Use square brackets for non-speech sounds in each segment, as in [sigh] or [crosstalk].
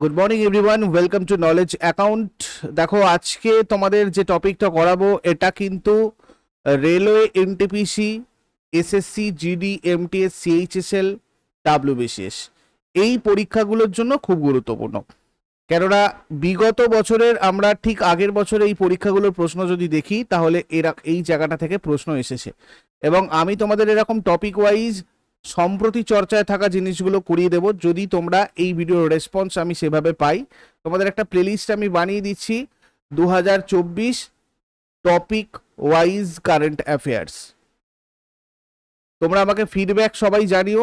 Good morning everyone welcome to knowledge account দেখো, আজকে তোমাদের যে টপিকটা করাবো, এটা কিন্তু railway NTPC SSC GD MTS CHSL WBCS এই পরীক্ষাগুলোর জন্য খুব গুরুত্বপূর্ণ। কেননা, বিগত বছরের আমরা ঠিক আগের বছরে এই পরীক্ষাগুলোর প্রশ্ন যদি দেখি, তাহলে এরা, এই জায়গাটা থেকে প্রশ্ন এসেছে। এবং আমি তোমাদের এরকম টপিক ওয়াইজ সম্প্রতি চর্চায় থাকা জিনিসগুলো করিয়ে দেবো। যদি তোমরা এই ভিডিওর রেসপন্স আমি সেভাবে পাই, তোমাদের একটা প্লেলিস্ট আমি বানিয়ে দিচ্ছি। দু হাজার চব্বিশ টপিক ওয়াইজ কারেন্ট অ্যাফেয়ার্স তোমরা আমাকে ফিডব্যাক সবাই জানিও,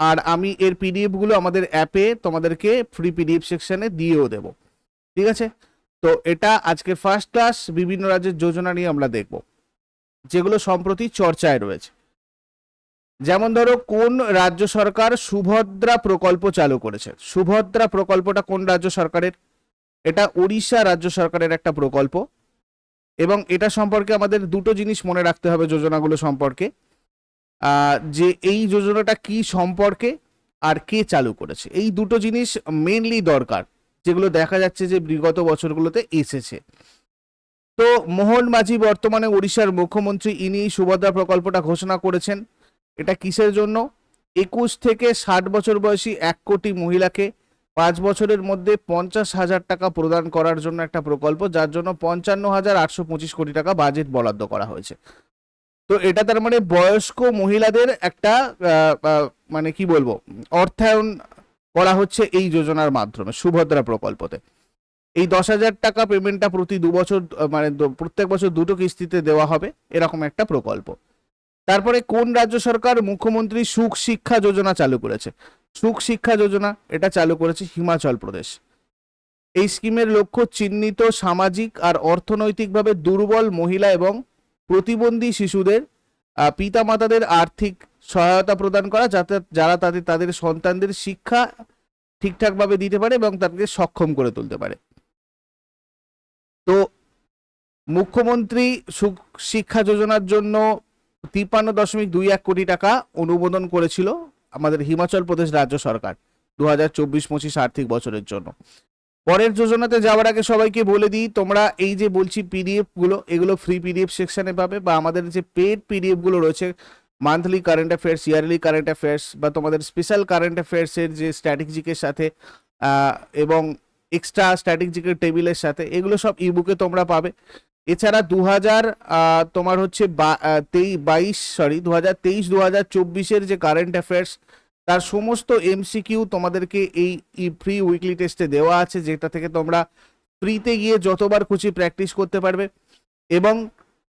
আর আমি এর পিডিএফগুলো আমাদের অ্যাপে তোমাদেরকে ফ্রি পিডিএফ সেকশনে দিয়েও দেবো। ঠিক আছে? তো এটা আজকে ফার্স্ট ক্লাস বিভিন্ন রাজ্যের যোজনা নিয়ে আমরা দেখব, যেগুলো সম্প্রতি চর্চায় রয়েছে। যেমন ধরো, কোন রাজ্য সরকার সুভদ্রা প্রকল্প চালু করেছে? সুভদ্রা প্রকল্পটা কোন রাজ্য সরকারের? এটা উড়িষ্যা রাজ্য সরকারের একটা প্রকল্প। এবং এটা সম্পর্কে আমাদের দুটো জিনিস মনে রাখতে হবে যোজনাগুলো সম্পর্কে। যে এই যোজনাটা কি সম্পর্কে আর কে চালু করেছে? এই দুটো জিনিস মেনলি দরকার, যেগুলো দেখা যাচ্ছে যে বিগত বছরগুলোতে এসেছে। তো মোহন মাঝি বর্তমানে উড়িষ্যার মুখ্যমন্ত্রী, ইনি সুভদ্রা প্রকল্পটা ঘোষণা করেছেন। এটা কিসের জন্য? একুশ থেকে ষাট বছর বয়সী এক কোটি মহিলাকে পাঁচ বছরের মধ্যে পঞ্চাশ হাজার টাকা প্রদান করার জন্য একটা প্রকল্প, যার জন্য পঞ্চান্ন হাজার আটশো পঁচিশ কোটি টাকা বাজেট বরাদ্দ করা হয়েছে। তো এটা তার মানে বয়স্ক মহিলাদের একটা মানে কি বলব, অর্থায়ন করা হচ্ছে এই যোজনার মাধ্যমে, সুভদ্রা প্রকল্পতে। এই দশ হাজার টাকা পেমেন্টটা প্রতি দু বছর মানে প্রত্যেক বছর দুটো কিস্তিতে দেওয়া হবে, এরকম একটা প্রকল্প। তারপরে কোন রাজ্য সরকার মুখ্যমন্ত্রী সুখ শিক্ষা যোজনা চালু করেছে? সুখ শিক্ষা যোজনা, এটা চালু করেছে হিমাচল প্রদেশ। এই স্কিমের লক্ষ্য চিহ্নিত সামাজিক আর অর্থনৈতিকভাবে দুর্বল মহিলা এবং প্রতিবন্ধী শিশুদের পিতামাতাদের আর্থিক সহায়তা প্রদান করা, যাতে যারা তাদের তাদের সন্তানদের শিক্ষা ঠিকঠাকভাবে দিতে পারে এবং তাদেরকে সক্ষম করে তুলতে পারে। তো মুখ্যমন্ত্রী সুখ শিক্ষা যোজনার জন্য তিপ্পান্ন দশমিক দুই এক কোটি টাকা অনুমোদন করেছিল আমাদের হিমাচল প্রদেশ রাজ্য সরকার দু হাজার চব্বিশ পঁচিশ আর্থিক বছরের জন্য। পরের যোজনাতে যাওয়ার আগে সবাইকে বলে দিই, তোমরা এই যে বলছি পিডিএফগুলো, এগুলো ফ্রি পিডিএফ সেকশনে পাবে বা আমাদের যে পেড পিডিএফগুলো রয়েছে monthly current affairs yearly current affairs বা তোমাদের স্পেশাল কারেন্ট অ্যাফেয়ার্সের যে স্ট্র্যাটেজিকের সাথে এবং এক্সট্রা স্ট্র্যাটেজিকের টেবিলের সাথে, এগুলো সব ইবুকে তোমরা পাবে। এছাড়া দু হাজার তোমার হচ্ছে বাইশ সরি দু হাজার তেইশ দু হাজার চব্বিশের যে কারেন্ট অ্যাফেয়ার্স তার সমস্ত এমসিকিউ তোমাদেরকে এই ফ্রি উইকলি টেস্টে দেওয়া আছে, যেটা থেকে তোমরা ফ্রিতে গিয়ে যতবার খুশি প্র্যাকটিস করতে পারবে। এবং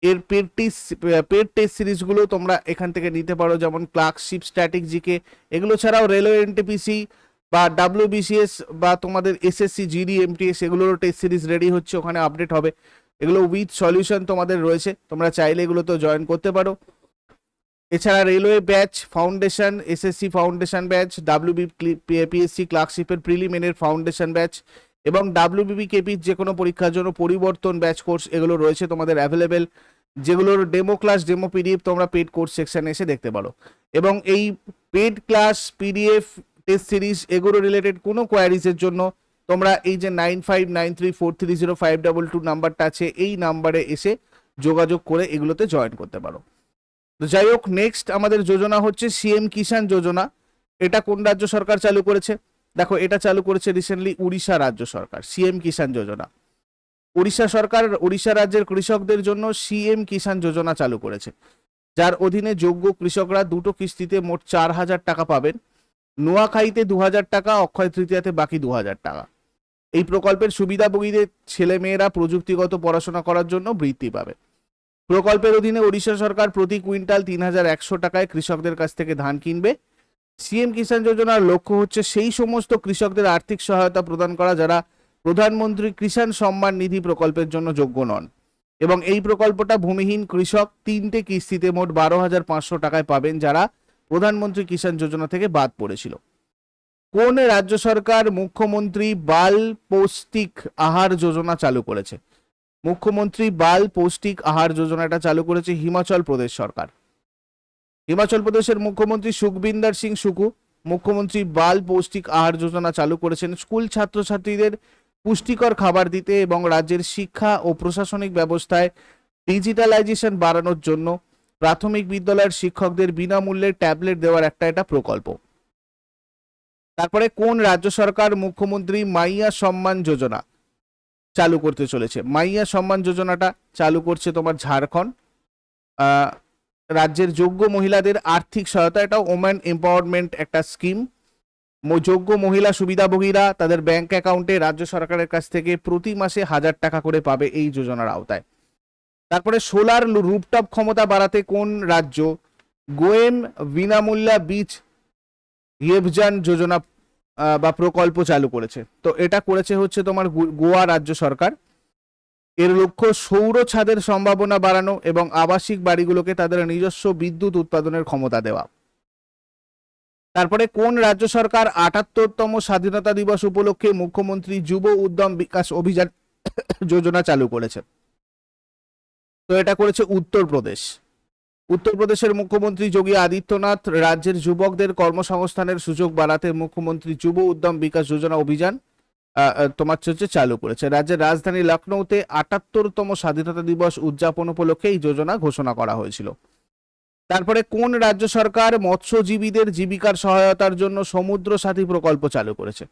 এর পেড টেস্ট পেড টেস্ট সিরিজগুলো তোমরা এখান থেকে নিতে পারো, যেমন ক্লার্কশিপ স্ট্যাটিক জিকে এগুলো ছাড়াও রেলওয়ে এনটিপিসি বা ডাব্লিউবিসিএস বা তোমাদের এসএসসি জিডি এমটিএস এগুলোরও টেস্ট সিরিজ রেডি হচ্ছে, ওখানে আপডেট হবে। এগুলো উইথ সলিউশন তোমাদের রয়েছে। তোমরা চাইলে এগুলোতেও জয়েন করতে পারো। এছাড়া railway batch foundation SSC foundation batch WB PSC ক্লার্কশিপের প্রিলিমিনের ফাউন্ডেশন ব্যাচ এবং ডাব্লিউবিপি কেপির যে কোনো পরীক্ষার জন্য পরিবর্তন ব্যাচ কোর্স এগুলো রয়েছে তোমাদের অ্যাভেলেবেল যেগুলোর ডেমো ক্লাস ডেমো পিডিএফ তোমরা পেড কোর্স সেকশনে এসে দেখতে পারো। এবং এই paid class PDF test series এগুলো রিলেটেড কোনো কোয়ারিজের জন্য তোমরা এই যে nine five nine three four three zero five double two নাম্বারটা আছে, এই নাম্বারে এসে যোগাযোগ করে এগুলোতে জয়েন করতে পারো। তো যাই হোক নেক্সট আমাদের যোজনা হচ্ছে সিএম কিষাণ যোজনা। এটা কোন রাজ্য সরকার চালু করেছে? দেখো, এটা চালু করেছে রিসেন্টলি উড়িষ্যা রাজ্য সরকার সিএম কিষাণ যোজনা। উড়িষ্যা সরকার, উড়িষ্যা রাজ্যের কৃষকদের জন্য সিএম কিষাণ যোজনা চালু করেছে। যার অধীনে যোগ্য কৃষকরা দুটো কিস্তিতে মোট চার হাজার টাকা পাবেন। নোয়াখাইতে দু হাজার টাকা, অক্ষয় তৃতীয়াতে বাকি দু হাজার টাকা। এই প্রকল্পের সুবিধাভোগীদের ছেলেমেয়েরা প্রযুক্তিগত পড়াশোনা করার জন্য বৃত্তি পাবে। প্রকল্পের অধীনে ওড়িশা সরকার প্রতি কুইন্টাল তিন হাজার একশো টাকায় কৃষকদের কাছ থেকে ধান কিনবে। সিএম কিষাণ যোজনার লক্ষ্য হচ্ছে সেই সমস্ত কৃষকদের আর্থিক সহায়তা প্রদান করা যারা প্রধানমন্ত্রী কিষাণ সম্মান নিধি প্রকল্পের জন্য যোগ্য নন। এবং এই প্রকল্পটা ভূমিহীন কৃষক তিনটে কিস্তিতে মোট বারো হাজার পাঁচশো টাকায় পাবেন যারা প্রধানমন্ত্রী কিষাণ যোজনা থেকে বাদ পড়েছিল। কোন রাজ্য সরকার মুখ্যমন্ত্রী বাল পৌষ্টিক আহার যোজনা চালু করেছে? মুখ্যমন্ত্রী বাল পৌষ্টিক আহার যোজনাটা চালু করেছে হিমাচল প্রদেশ সরকার। হিমাচল প্রদেশের মুখ্যমন্ত্রী সুখবিন্দর সিং সুকু, মুখ্যমন্ত্রী বাল পৌষ্টিক আহার যোজনা চালু করেছেন স্কুল ছাত্রছাত্রীদের পুষ্টিকর খাবার দিতে এবং রাজ্যের শিক্ষা ও প্রশাসনিক ব্যবস্থায় ডিজিটালাইজেশন বাড়ানোর জন্য প্রাথমিক বিদ্যালয়ের শিক্ষকদের বিনামূল্যে ট্যাবলেট দেওয়ার একটা এটা প্রকল্প। তারপরে কোন রাজ্য সরকার মুখ্যমন্ত্রী মাইয়া সম্মান যোজনা চালু করতে চলেছে? মাইয়া সম্মান যোজনাটা চালু করছে তোমার ঝাড়খণ্ড। রাজ্যের যোগ্য মহিলাদের আর্থিক সহায়তা এটা ওম্যান এম্পাওয়ারমেন্ট একটা স্কিম যোগ্য মহিলা সুবিধাভোগীরা তাদের ব্যাংক অ্যাকাউন্টে রাজ্য সরকারের কাছ থেকে প্রতি মাসে হাজার টাকা করে পাবে এই যোজনার আওতায়। তারপরে সোলার রুপটপ ক্ষমতা বাড়াতে কোন রাজ্য? গোয়েম বিনামূল্যা বীজ ইয়েভজান যোজনা বা প্রকল্প চালু করেছে। তো এটা করেছে হচ্ছে তোমার গোয়া রাজ্য সরকার। এর লক্ষ্য সৌর ছাদের সম্ভাবনা বাড়ানো এবং আবাসিক বাড়িগুলোকে তাদের নিজস্ব বিদ্যুৎ উৎপাদনের ক্ষমতা দেওয়া। তারপরে কোন রাজ্য সরকার আটাত্তরতম স্বাধীনতা দিবস উপলক্ষে মুখ্যমন্ত্রী যুব উদ্যম বিকাশ অভিযান [coughs] যোজনা চালু করেছে? তো এটা করেছে উত্তরপ্রদেশ। উত্তরপ্রদেশের মুখ্যমন্ত্রী যোগী আদিত্যনাথ রাজ্যের যুবকদের কর্মসংস্থানের সুযোগ বাড়াতে মুখ্যমন্ত্রী যুব উদ্যম বিকাশ যোজনা অভিযান তোমার হচ্ছে চালু করেছে। রাজ্যের রাজধানী লখনৌতে আটাত্তরতম স্বাধীনতা দিবস উদযাপন উপলক্ষে এই যোজনা ঘোষণা করা হয়েছিল। তারপরে কোন রাজ্য সরকার মৎস্যজীবীদের জীবিকার সহায়তার জন্য সমুদ্র সাথী প্রকল্প চালু করেছে?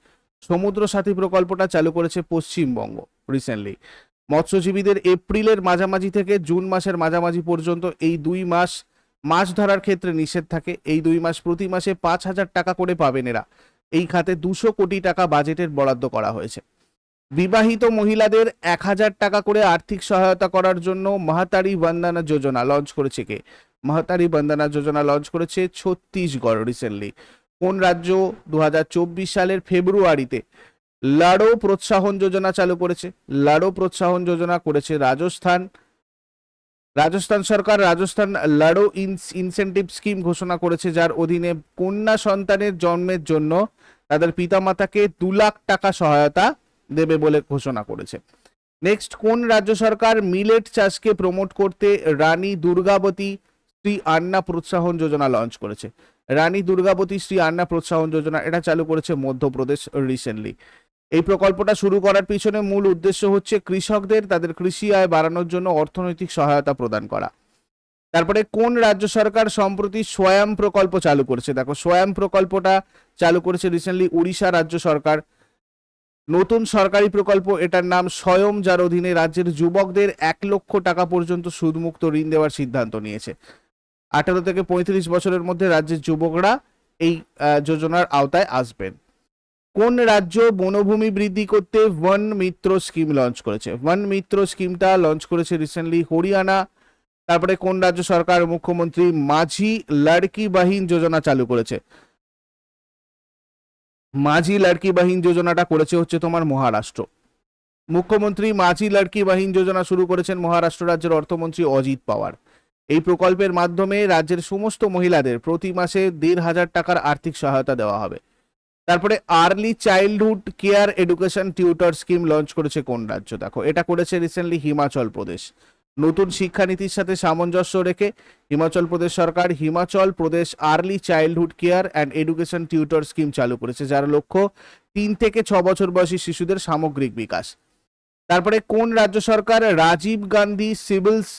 সমুদ্র সাথী প্রকল্পটা চালু করেছে পশ্চিমবঙ্গ রিসেন্টলি মৎস্যজীবীদের এপ্রিলের মাঝামাঝি থেকে জুন মাসের মাঝামাঝি পর্যন্ত এই দুই মাস মাছ ধরার ক্ষেত্রে নিষেধ থাকে। এই দুই মাস প্রতি মাসে পাঁচ হাজার টাকা করে পাবেন এরা। এই খাতে দুশো কোটি টাকা বাজেটের বরাদ্দ করা হয়েছে। বিবাহিত মহিলাদের এক হাজার টাকা করে আর্থিক সহায়তা করার জন্য মহাতারি বন্দনা যোজনা লঞ্চ করেছে কে? মহাতারি বন্দনা যোজনা লঞ্চ করেছে ছত্তিশগড় রিসেন্টলি কোন রাজ্য? দু হাজার চব্বিশ সালের ফেব্রুয়ারিতে। লাড়ো প্রোৎসাহন যোজনা চালু করেছে। লাড়ো প্রোৎসাহন যোজনা করেছে রাজস্থান। রাজস্থান সরকার রাজস্থান লাড়ো ইনসেন্টিভ স্কিম ঘোষণা করেছে, যার অধীনে কন্যা সন্তানের জন্মের জন্য তাদের পিতামাতাকে দু লাখ টাকা সহায়তা দেবে বলে ঘোষণা করেছে। নেক্সট, কোন রাজ্য সরকার মিলেট চাষকে প্রমোট করতে রানী দুর্গাবতী শ্রী আন্না প্রোৎসাহন যোজনা লঞ্চ করেছে? রানী দুর্গাবতী শ্রী আন্না প্রোৎসাহন যোজনা এটা চালু করেছে মধ্যপ্রদেশ রিসেন্টলি এই প্রকল্পটা শুরু করার পিছনে মূল উদ্দেশ্য হচ্ছে কৃষকদের তাদের কৃষি আয় বাড়ানোর জন্য অর্থনৈতিক সহায়তা প্রদান করা। তারপরে কোন রাজ্য সরকার সম্প্রতি স্বয়ং প্রকল্প চালু করেছে? দেখো, স্বয়ং প্রকল্পটা চালু করেছে রিসেন্টলি উড়িষ্যা রাজ্য সরকার। নতুন সরকারি প্রকল্প, এটার নাম স্বয়ং যার অধীনে রাজ্যের যুবকদের এক লক্ষ টাকা পর্যন্ত সুদমুক্ত ঋণ দেওয়ার সিদ্ধান্ত নিয়েছে। আঠারো থেকে পঁয়ত্রিশ বছরের মধ্যে রাজ্যের যুবকরা এই যোজনার আওতায় আসবেন। কোন রাজ্য বনভূমি বৃদ্ধি করতে বন মিত্র স্কিম লঞ্চ করেছে? বন মিত্র স্কিমটা লঞ্চ করেছে রিসেন্টলি হরিয়ানা, তারপরে কোন রাজ্য সরকার মুখ্যমন্ত্রী মাঝি লড়কি বাহিন যোজনা চালু করেছে? মাঝি লড়কি বাহিন যোজনাটা করেছে হচ্ছে তোমার মহারাষ্ট্র। মুখ্যমন্ত্রী মাঝি লড়কি বাহিন যোজনা শুরু করেছেন মহারাষ্ট্র রাজ্যের অর্থমন্ত্রী অজিত পাওয়ার। এই প্রকল্পের মাধ্যমে রাজ্যের সমস্ত মহিলাদের প্রতি মাসে দেড় হাজার টাকার আর্থিক সহায়তা দেওয়া হবে। তারপরে early childhood care education tutor scheme launch করেছে কোন রাজ্য? দেখো, এটা করেছে রিসেন্টলি হিমাচল প্রদেশ নতুন শিক্ষানীতির সাথে সামঞ্জস্য রেখে হিমাচল প্রদেশ সরকার Himachal Pradesh early childhood care and education tutor scheme চালু করেছে, যার লক্ষ্য তিন থেকে ছ বছর বয়সী শিশুদের সামগ্রিক বিকাশ। তারপরে কোন রাজ্য সরকার রাজীব গান্ধী সিভিলস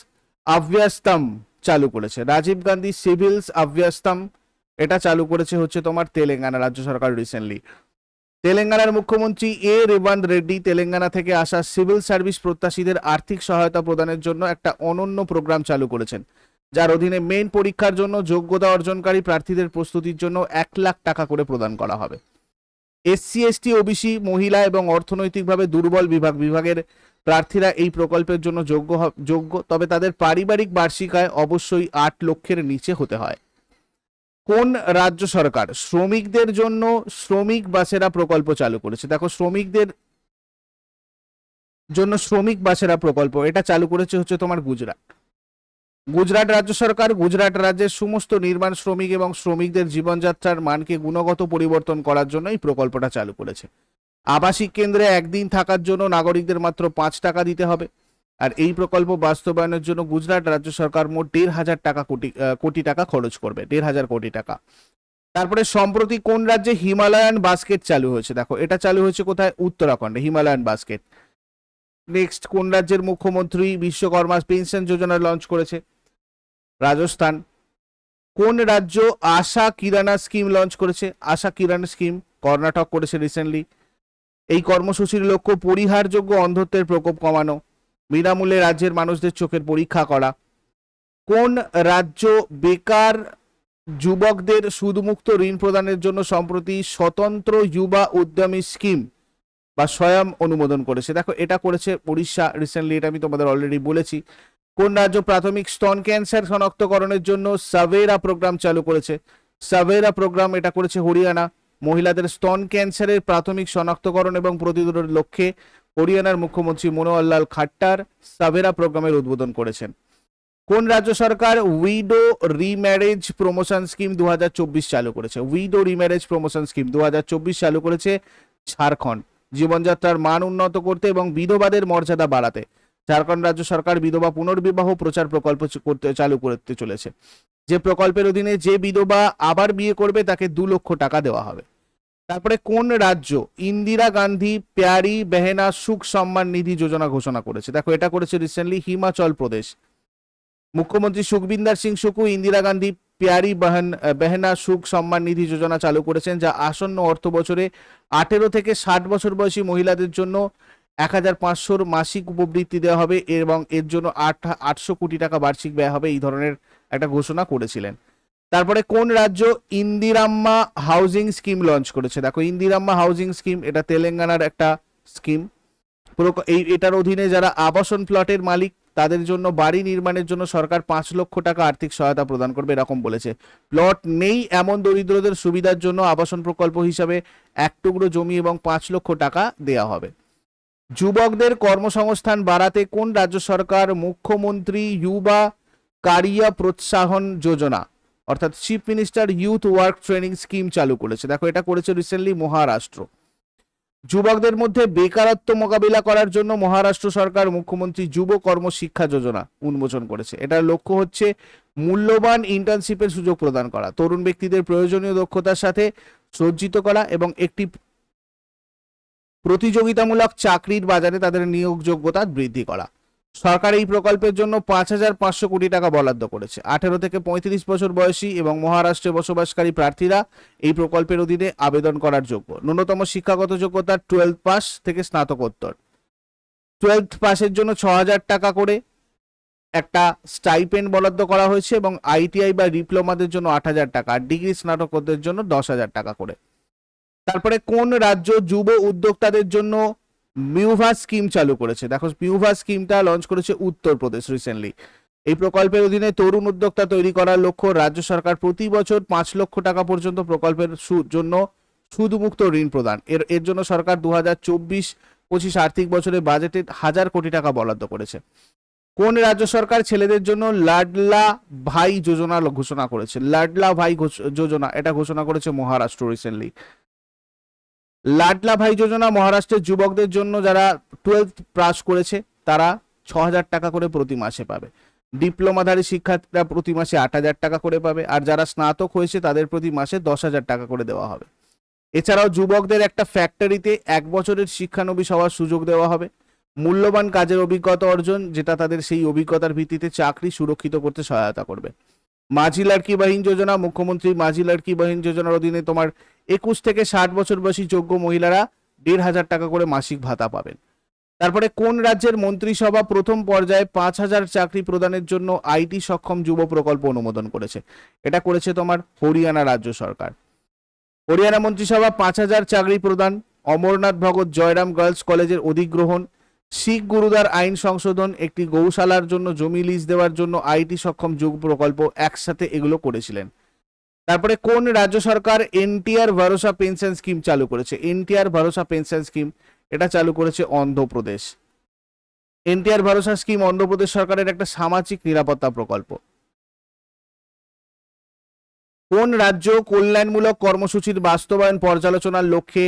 আভ্যাস্তম চালু করেছে? রাজীব গান্ধী সিভিলস আভ্যাস্তম এটা চালু করেছে হচ্ছে তোমার তেলেঙ্গানা রাজ্য সরকার রিসেন্টলি তেলেঙ্গানার মুখ্যমন্ত্রী এ রেবান্ত রেড্ডি তেলেঙ্গানা থেকে আসা সিভিল সার্ভিস প্রত্যাশীদের আর্থিক সহায়তা প্রদানের জন্য একটা অনন্য প্রোগ্রাম চালু করেছেন। যার অধীনে মেইন পরীক্ষার জন্য যোগ্যতা অর্জনকারী প্রার্থীদের প্রস্তুতির জন্য এক লাখ টাকা করে প্রদান করা হবে। এসসি, এসটি, ওবিসি, মহিলা এবং অর্থনৈতিকভাবে দুর্বল বিভাগ বিভাগের প্রার্থীরা এই প্রকল্পের জন্য যোগ্য যোগ্য, তবে তাদের পারিবারিক বার্ষিক আয় অবশ্যই আট লক্ষের নিচে হতে হয়। কোন রাজ্য সরকার? শ্রমিকদের জন্য শ্রমিক বাসেরা প্রকল্প চালু করেছে। দেখো, শ্রমিকদের জন্য শ্রমিক বাসেরা প্রকল্প, এটা চালু করেছে হচ্ছে তোমার গুজরাট। গুজরাট রাজ্য সরকার, গুজরাট রাজ্যের সমস্ত নির্মাণ শ্রমিক এবং শ্রমিকদের জীবনযাত্রার মানকে গুণগত পরিবর্তন করার জন্য এই প্রকল্পটা চালু করেছে। আবাসিক কেন্দ্রে একদিন থাকার জন্য নাগরিকদের মাত্র পাঁচ টাকা দিতে হবে। আর এই প্রকল্প বাস্তবায়নের জন্য গুজরাট রাজ্য সরকার মোট দেড় হাজার টাকা কোটি কোটি টাকা খরচ করবে, দেড় হাজার কোটি টাকা। তারপরে সম্প্রতি কোন রাজ্যে হিমালয়ান বাস্কেট চালু হয়েছে? দেখো, এটা চালু হয়েছে কোথায়? উত্তরাখণ্ডে, হিমালয়ান বাস্কেট নেক্সট কোন রাজ্যের মুখ্যমন্ত্রী বিশ্বকর্মা পেনশন যোজনা লঞ্চ করেছে? রাজস্থান। কোন রাজ্য আশা কিরানা স্কিম লঞ্চ করেছে? আশা কিরানা স্কিম কর্ণাটক করেছে রিসেন্টলি এই কর্মসূচির লক্ষ্য পরিহারযোগ্য অন্ধত্বের প্রকোপ কমানো। বিনামূল্যে রাজ্যের মানুষদের চোখের পরীক্ষা করা। কোন রাজ্য বেকার যুবকদের সুদমুক্ত ঋণ প্রদানের জন্য সম্প্রতি স্বতন্ত্র যুবা উদ্যমী স্কিম বা স্বয়ং অনুমোদন করেছে? দেখো, এটা করেছে উড়িষ্যা রিসেন্টলি এটা আমি তোমাদের অলরেডি বলেছি। কোন রাজ্য প্রাথমিক স্তন ক্যান্সার শনাক্তকরণের জন্য সাভেরা প্রোগ্রাম চালু করেছে? সাভেরা প্রোগ্রাম এটা করেছে হরিয়ানা। মহিলাদের স্তন ক্যান্সারের প্রাথমিক শনাক্তকরণ এবং প্রতিরোধের লক্ষ্যে হরিয়ানার মুখ্যমন্ত্রী মনোহরলাল খাট্টার সাভেরা প্রোগ্রামের উদ্বোধন করেছেন। কোন রাজ্য সরকার উইডো রিম্যারেজ প্রমোশন স্কিম দু হাজার চব্বিশ চালু করেছে? উইডো রিম্যারেজ প্রমোশন স্কিম দু হাজার চব্বিশ চালু করেছে ঝাড়খণ্ড। জীবনযাত্রার মান উন্নত করতে এবং বিধবাদের মর্যাদা বাড়াতে। ঝাড়খণ্ড রাজ্য সরকার বিধবা পুনর্বিবাহ প্রচার প্রকল্প করতে, চালু করতে চলেছে। যে প্রকল্পের অধীনে যে বিধবা আবার বিয়ে করবে, তাকে দু লক্ষ টাকা দেওয়া হবে। তারপরে কোন রাজ্য ইন্দিরা গান্ধী, প্যারি, বেহেনা, সুখ সম্মান নিধি যোজনা ঘোষণা করেছে? দেখো, এটা করেছে রিসেন্টলি হিমাচল প্রদেশ। মুখ্যমন্ত্রী সুখবিন্দার সিং সুকু, ইন্দিরা গান্ধী, প্যারি, বহন বেহেনা, সুখ সম্মান নিধি যোজনা চালু করেছেন, যা আসন্ন অর্থ বছরে আঠেরো থেকে ষাট বছর বয়সী মহিলাদের জন্য এক হাজার পাঁচশোর মাসিক উপবৃত্তি দেওয়া হবে এবং এর জন্য আট আটশো কোটি টাকা বার্ষিক ব্যয় হবে, এই ধরনের একটা ঘোষণা করেছিলেন। তারপরে কোন রাজ্য ইন্দিরাম্মা হাউজিং স্কিম লঞ্চ করেছে? দেখো, ইন্দিরাম্মা হাউজিং স্কিম এটা তেলেঙ্গানার একটা স্কিম। এই এটার অধীনে যারা আবাসন প্লটের মালিক, তাদের জন্য বাড়ি নির্মাণের জন্য সরকার পাঁচ লক্ষ টাকা আর্থিক সহায়তা প্রদান করবে, এরকম বলেছে। প্লট নেই এমন দরিদ্রদের সুবিধার জন্য আবাসন প্রকল্প হিসাবে এক টুকরো জমি এবং পাঁচ লক্ষ টাকা দেওয়া হবে। যুবকদের কর্মসংস্থান বাড়াতে কোন রাজ্য সরকার মুখ্যমন্ত্রী ইউবা কারিয়া প্রোৎসাহন যোজনা, অর্থাৎ chief minister youth work training scheme চালু করেছে। দেখো, এটা করেছে রিসেন্টলি মহারাষ্ট্র। যুবকদের মধ্যে বেকারত্ব মোকাবিলা করার জন্য মহারাষ্ট্র সরকার মুখ্যমন্ত্রী যুব কর্ম শিক্ষা যোজনা উন্মোচন করেছে। এটার লক্ষ্য হচ্ছে মূল্যবান ইন্টার্নশিপের সুযোগ প্রদান করা, তরুণ ব্যক্তিদের প্রয়োজনীয় দক্ষতার সাথে সজ্জিত করা এবং একটি প্রতিযোগিতামূলক চাকরির বাজারে তাদের নিয়োগযোগ্যতা বৃদ্ধি করা। সরকার এই প্রকল্পের জন্য পাঁচ হাজার পাঁচশো কোটি টাকা বরাদ্দ করেছে। আঠেরো থেকে পঁয়ত্রিশ বছর বয়সী এবং মহারাষ্ট্রে বসবাসকারী প্রার্থীরা এই প্রকল্পের অধীনে আবেদন করার যোগ্য। ন্যূনতম শিক্ষাগত যোগ্যতা টুয়েলভ পাস থেকে স্নাতকোত্তর। টুয়েলভ পাসের জন্য ছ হাজার টাকা করে একটা স্টাইপেন্ড বরাদ্দ করা হয়েছে এবং আইটিআই বা ডিপ্লোমাদের জন্য আট হাজার টাকা ডিগ্রি স্নাতকদের জন্য দশ হাজার টাকা করে। তারপরে কোন রাজ্য যুব উদ্যোক্তাদের জন্য মিউভা স্কিম চালু করেছে? দেখো, মিউভা স্কিমটা লঞ্চ করেছে উত্তরপ্রদেশ রিসেন্টলি এই প্রকল্পের অধীনে তরুণ উদ্যোক্তা তৈরি করার লক্ষ্য রাজ্য সরকার প্রতি বছর পাঁচ লক্ষ টাকা পর্যন্ত প্রকল্পের জন্য সুদমুক্ত ঋণ প্রদান। এর এর জন্য সরকার দু হাজার চব্বিশ পঁচিশ আর্থিক বছরে বাজেটে হাজার কোটি টাকা বরাদ্দ করেছে। কোন রাজ্য সরকার ছেলেদের জন্য লাডলা ভাই যোজনা ঘোষণা করেছে? লাডলা ভাই যোজনা, এটা ঘোষণা করেছে মহারাষ্ট্র রিসেন্টলি লাডলা ভাই যোজনা মহারাষ্ট্রের যুবকদের জন্য যারা টুয়েলভ পাস করেছে, তারা ছ হাজার টাকা করে প্রতি মাসে পাবে। ডিপ্লোমাধারী শিক্ষার্থীরা প্রতি মাসে আট হাজার টাকা করে পাবে, আর যারা স্নাতক হয়েছে, তাদের প্রতি মাসে দশ হাজার টাকা করে দেওয়া হবে। এছাড়াও যুবকদের একটা ফ্যাক্টরিতে এক বছরের শিক্ষানবিশ হওয়ার সুযোগ দেওয়া হবে। মূল্যবান কাজের অভিজ্ঞতা অর্জন, যেটা তাদের সেই অভিজ্ঞতার ভিত্তিতে চাকরি সুরক্ষিত করতে সহায়তা করবে। মাঝি লড়কি বাহিন যোজনা, মুখ্যমন্ত্রী মাঝি লড়কি বাহিন যোজনার অধীনে তোমার একুশ থেকে ষাট বছর বয়সী যোগ্য মহিলারা দেড় হাজার টাকা করে মাসিক ভাতা পাবেন। তারপরে কোন রাজ্যের মন্ত্রিসভা প্রথম পর্যায়ে পাঁচ হাজার চাকরি প্রদানের জন্য আইটি সক্ষম যুব প্রকল্প অনুমোদন করেছে? এটা করেছে তোমার হরিয়ানা রাজ্য সরকার। হরিয়ানা মন্ত্রিসভা পাঁচ হাজার চাকরি প্রদান, অমরনাথ ভগৎ জয়রাম গার্লস কলেজের অধিগ্রহণ, শিখ গুরুদার আইন সংশোধন, একটি গৌশালার জন্য জমি লিজ দেওয়ার জন্য আইটি সক্ষম যুগ প্রকল্প একসাথে এগুলো করেছিলেন। তারপরে কোন রাজ্য সরকার এনটিআর ভরসা পেনশন স্কিম চালু করেছে? এনটিআর ভরসা পেনশন স্কিম, এটা চালু করেছে অন্ধ্রপ্রদেশ। এনটিআর ভরসা স্কিম অন্ধ্রপ্রদেশ সরকারের একটা সামাজিক নিরাপত্তা প্রকল্প। কোন রাজ্য কল্যাণমূলক কর্মসূচির বাস্তবায়ন পর্যালোচনার লক্ষ্যে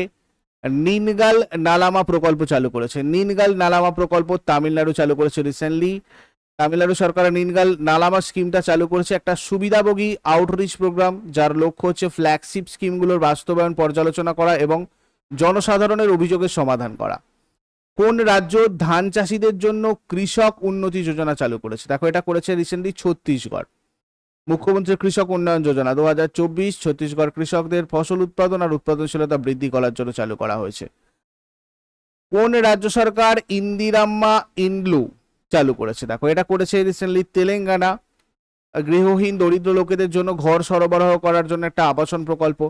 নিনগাল নালামা প্রকল্প চালু করেছে? নিনগাল নালামা প্রকল্প তামিলনাড়ু চালু করেছে রিসেন্টলি তামিলনাড়ু সরকার নিনগাল নালামা স্কিমটা চালু করেছে একটা সুবিধাভোগী আউটরিচ প্রোগ্রাম যার লক্ষ্য হচ্ছে ফ্ল্যাগশিপ স্কিমগুলোর বাস্তবায়ন পর্যালোচনা করা এবং জনসাধারণের অভিযোগের সমাধান করা। কোন রাজ্য ধান চাষিদের জন্য কৃষক উন্নতি যোজনা চালু করেছে? দেখো, এটা করেছে রিসেন্টলি ছত্তিশগড়। মুখ্যমন্ত্রী কৃষক উন্নয়ন যোজনা দু হাজার চব্বিশ ছত্তিশগড় কৃষকদের ফসল উৎপাদন আর উৎপাদনশীলতা বৃদ্ধি করার জন্য চালু করা হয়েছে। কোন রাজ্য সরকার ইন্দিরাম্মা ইনলু চালু করেছে। দেখো, এটা করেছে রিসেন্টলি তেলেঙ্গানা। গৃহহীন দরিদ্র লোকেদের জন্য ঘর সরবরাহ করার জন্য একটা আবাসন প্রকল্প।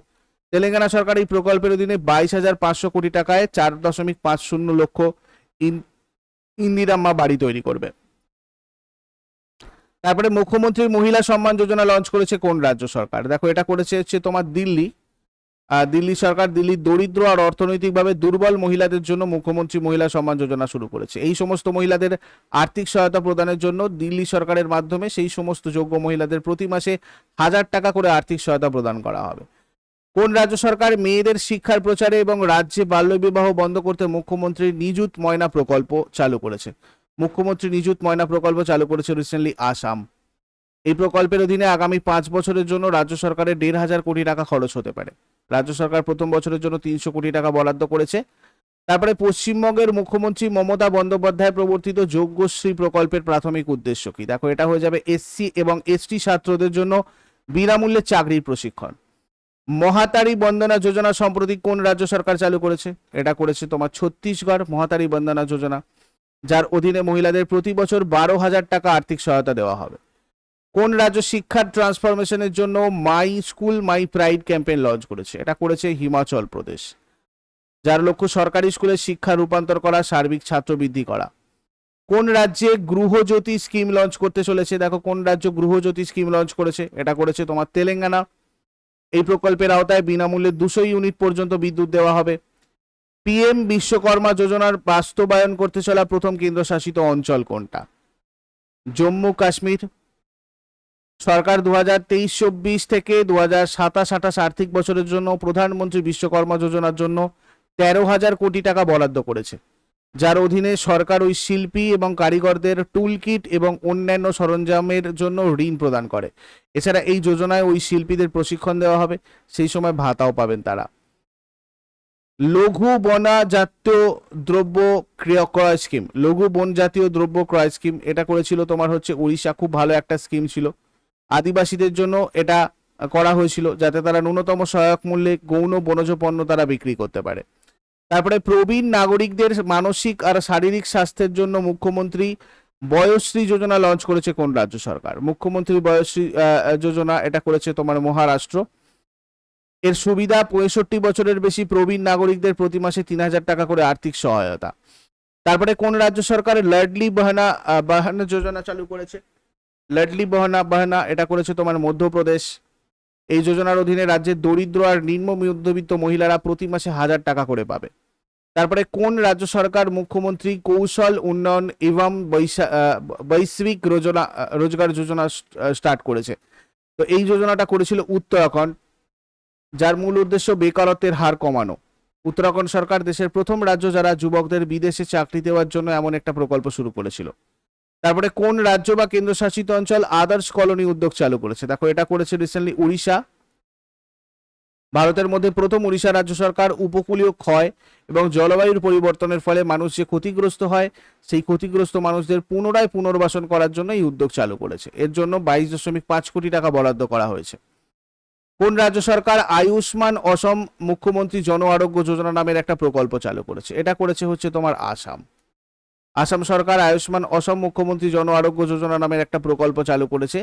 তেলেঙ্গানা সরকার এই প্রকল্পের অধীনে বাইশ হাজার পাঁচশো কোটি টাকায় চার দশমিক পাঁচ শূন্য লক্ষ ইন- ইন্দিরাম্মা বাড়ি তৈরি করবে। তারপরে মুখ্যমন্ত্রীর মহিলা সম্মান যোজনা লঞ্চ করেছে কোন রাজ্য সরকার? দেখো, এটা করেছে হচ্ছে তোমার দিল্লি। দিল্লি সরকার, দিল্লির দরিদ্র আর অর্থনৈতিকভাবে দুর্বল মহিলাদের জন্য মুখ্যমন্ত্রী মহিলা সম্মান যোজনা শুরু করেছে। এই সমস্ত মহিলাদের আর্থিক সহায়তা প্রদানের জন্য দিল্লি সরকারের মাধ্যমে সেই সমস্ত যোগ্য মহিলাদের প্রতি মাসে হাজার টাকা করে আর্থিক সহায়তা প্রদান করা হবে। কোন রাজ্য সরকার মেয়েদের শিক্ষার প্রচারে এবং রাজ্যে বাল্যবিবাহ বন্ধ করতে মুখ্যমন্ত্রী নিযুত ময়না প্রকল্প চালু করেছে? মুখ্যমন্ত্রী নিযুত ময়না প্রকল্প চালু করেছে রিসেন্টলি আসাম। এই প্রকল্পের অধীনে আগামী পাঁচ বছরের জন্য রাজ্য সরকারের দেড় হাজার কোটি টাকা খরচ হতে পারে। রাজ্য সরকার প্রথম বছরের জন্য তিনশো কোটি টাকা বরাদ্দ করেছে। তারপরে পশ্চিমবঙ্গের মুখ্যমন্ত্রী মমতা বন্দ্যোপাধ্যায় প্রবর্তিত যোগ্যশ্রী প্রকল্পের প্রাথমিক উদ্দেশ্য কি? দেখো, এটা হয়ে যাবে এসসি এবং এসটি ছাত্রদের জন্য বিনামূল্যে চাকরির প্রশিক্ষণ। মহাতারি বন্দনা যোজনা সম্প্রতি কোন রাজ্য সরকার চালু করেছে? এটা করেছে তোমার ছত্তিশগড় মহাতারি বন্দনা যোজনা, যার অধীনে মহিলাদের প্রতি বছর বারো হাজার টাকা আর্থিক সহায়তা দেওয়া হবে। কোন রাজ্য শিক্ষার ট্রান্সফরমেশনের জন্য my school, my pride campaign launch করেছে? এটা করেছে হিমাচল প্রদেশ। যার লক্ষ্য সরকারি স্কুলে শিক্ষা রূপান্তর করা, সার্বিক ছাত্র বৃদ্ধি করা। কোন রাজ্যে গৃহজ্যোতি স্কিম লঞ্চ করতে চলেছে? দেখো, কোন রাজ্য গৃহজ্যোতি স্কিম লঞ্চ করেছে? এটা করেছে তোমার তেলেঙ্গানা। এই প্রকল্পের আওতায় বিনামূল্যে দুশো ইউনিট পর্যন্ত বিদ্যুৎ দেওয়া হবে। পিএম বিশ্বকর্মা যোজনার বাস্তবায়ন করতে চলা প্রথম কেন্দ্রশাসিত অঞ্চল কোনটা? জম্মু কাশ্মীর সরকার দু হাজার তেইশ চব্বিশ থেকে দু হাজার সাতাশ আঠাশ আর্থিক বছরের জন্য প্রধানমন্ত্রী বিশ্বকর্মা যোজনার জন্য তেরো হাজার কোটি টাকা বরাদ্দ করেছে। যার অধীনে সরকার ওই শিল্পী এবং কারিগরদের টুল কিট এবং অন্যান্য সরঞ্জামের জন্য ঋণ প্রদান করে। এছাড়া এই যোজনায় ওই শিল্পীদের প্রশিক্ষণ দেওয়া হবে। সেই সময় ভাতাও পাবেন তারা। লঘু বনা জাতীয় দ্রব্য ক্রয় স্কিম। লঘু বন জাতীয় দ্রব্য ক্রয় স্কিম। এটা করেছিল তোমার হচ্ছে উড়িষ্যা। খুব ভালো একটা স্কিম ছিল। আদিবাসীদের জন্য এটা করা হয়েছিল যাতে তারা ন্যূনতম সহায়ক মূল্যে গৌণ বনজ পণ্য তারা বিক্রি করতে পারে। তারপরে প্রবীণ নাগরিকদের মানসিক আর শারীরিক স্বাস্থ্যের জন্য মুখ্যমন্ত্রী বয়শ্রী যোজনা লঞ্চ করেছে কোন রাজ্য সরকার? মুখ্যমন্ত্রী বয়শ্রী যোজনা এটা করেছে তোমার মহারাষ্ট্র। এর সুবিধা পঁয়ষট্টি বছরের বেশি প্রবীণ নাগরিকদের প্রতি মাসে তিন হাজার টাকা করে আর্থিক সহায়তা। তারপরে কোন রাজ্য সরকার লাডলি বাহানা বাহানা যোজনা চালু করেছে? লাডলি বাহানা বাহানা, এটা করেছে তোমার মধ্যপ্রদেশ। এই যোজনার অধীনে রাজ্যের দরিদ্র আর নিম্ন মধ্যবিত্ত মহিলারা প্রতি মাসে হাজার টাকা করে পাবে। তারপরে কোন রাজ্য সরকার মুখ্যমন্ত্রী কৌশল উন্নয়ন এবং বৈশা- বৈশ্বিক রোজনা রোজগার যোজনা স্টার্ট করেছে। তো এই যোজনাটা করেছিল উত্তরাখণ্ড, যার মূল উদ্দেশ্য বেকারত্বের হার কমানো। উত্তরাখণ্ড সরকার দেশের প্রথম রাজ্য যারা যুবকদের বিদেশে চাকরি দেওয়ার জন্য এমন একটা প্রকল্প শুরু করেছিল। তারপরে কোন রাজ্য বা কেন্দ্রশাসিত অঞ্চল আদার্স কলোনি উদ্যোগ চালু করেছে? দেখো, এটা করেছে রিসেন্টলি উড়িষ্যা। ভারতের মধ্যে প্রথম উড়িষ্যা রাজ্য সরকার উপকূলীয় ক্ষয় এবং জলবায়ুর পরিবর্তনের ফলে মানুষ যে ক্ষতিগ্রস্ত হয়, সেই ক্ষতিগ্রস্ত মানুষদের পুনরায় পুনর্বাসন করার জন্য এই উদ্যোগ চালু করেছে। এর জন্য বাইশ দশমিক পাঁচ কোটি টাকা বরাদ্দ করা হয়েছে। কোন রাজ্য সরকার আয়ুষ্মান অসম মুখ্যমন্ত্রী জন আরোগ্য যোজনা নামের একটা প্রকল্প চালু করেছে? এটা করেছে হচ্ছে তোমার আসাম। আসাম সরকার আয়ুষ্মান অসম মুখ্যমন্ত্রী জন আরোগ্য যোজনা নামের একটা প্রকল্প চালু করেছে।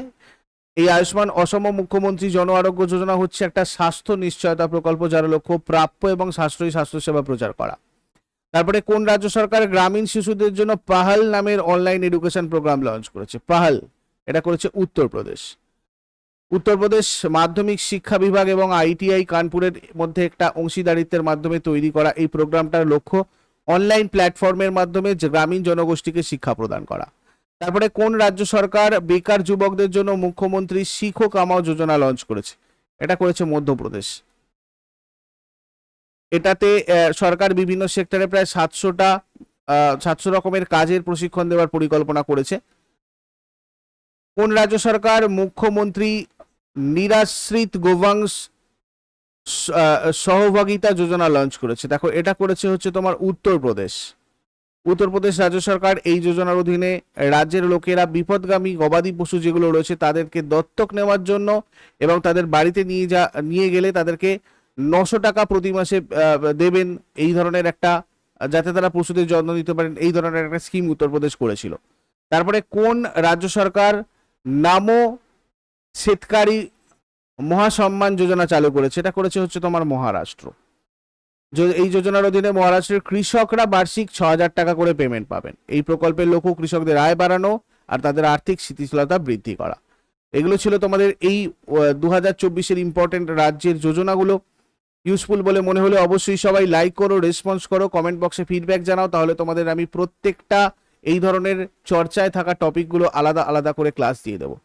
এই আয়ুষ্মান অসম মুখ্যমন্ত্রী জন আরোগ্য যোজনা হচ্ছে একটা স্বাস্থ্য নিশ্চয়তা প্রকল্প যার লক্ষ্য প্রাপ্য এবং সাশ্রয়ী স্বাস্থ্যসেবা প্রচার করা। তারপরে কোন রাজ্য সরকার গ্রামীণ শিশুদের জন্য পাহাল নামের অনলাইন এডুকেশন প্রোগ্রাম লঞ্চ করেছে? পাহাল, এটা করেছে উত্তরপ্রদেশ। উত্তরপ্রদেশ মাধ্যমিক শিক্ষা বিভাগ এবং আইটিআই কানপুরের মধ্যে একটা অংশীদারিত্বের মাধ্যমে তৈরি করা এই প্রোগ্রামটার লক্ষ্য অনলাইন প্ল্যাটফর্মের মাধ্যমে গ্রামীণ জনগোষ্ঠীকে শিক্ষা প্রদান করা। তারপরে কোন রাজ্য সরকার বেকার যুবকদের জন্য মুখ্যমন্ত্রী শিখো কামাও যোজনা লঞ্চ করেছে? এটা করেছে মধ্যপ্রদেশ। এটাতে সরকার বিভিন্ন সেক্টরে প্রায় সাতশোটা সাতশো রকমের কাজের প্রশিক্ষণ দেওয়ার পরিকল্পনা করেছে। কোন রাজ্য সরকার? মুখ্যমন্ত্রী নিরাশ্রিত আহ, সহভাগিতা যোজনা লঞ্চ করেছে। দেখো, এটা করেছে হচ্ছে তোমার উত্তরপ্রদেশ। উত্তরপ্রদেশ রাজ্য সরকার এই যোজনার অধীনে রাজ্যের লোকেরা বিপদগামী গবাদি পশু যেগুলো রয়েছে, তাদেরকে দত্তক নেওয়ার জন্য এবং তাদের বাড়িতে নিয়ে যা, নিয়ে গেলে তাদেরকে নশো টাকা প্রতি মাসে দেবেন। এই ধরনের একটা, যাতে তারা পশুদের যত্ন নিতে পারেন, এই ধরনের একটা স্কিম উত্তরপ্রদেশ করেছিল। তারপরে কোন রাজ্য সরকার নামো শ্বেতকারী মহাসম্মান যোজনা চালু করেছে। এটা করেছে হচ্ছে তোমার মহারাষ্ট্র। এই যোজনার অধীনে মহারাষ্ট্রের কৃষকরা বার্ষিক ছ হাজার টাকা করে পেমেন্ট পাবেন। এই প্রকল্পের লক্ষ্য কৃষকদের আয় বাড়ানো আর তাদের আর্থিক স্থিতিশীলতা বৃদ্ধি করা। এগুলো ছিল তোমাদের এই দু হাজার চব্বিশের ইম্পর্টেন্ট রাজ্যের যোজনাগুলো। ইউজফুল বলে মনে হলে অবশ্যই সবাই লাইক করো রেসপন্স করো কমেন্ট বক্সে ফিডব্যাক জানাও। তাহলে তোমাদের আমি প্রত্যেকটা এই ধরনের চর্চায় থাকা টপিকগুলো আলাদা আলাদা করে ক্লাস দিয়ে দেবো।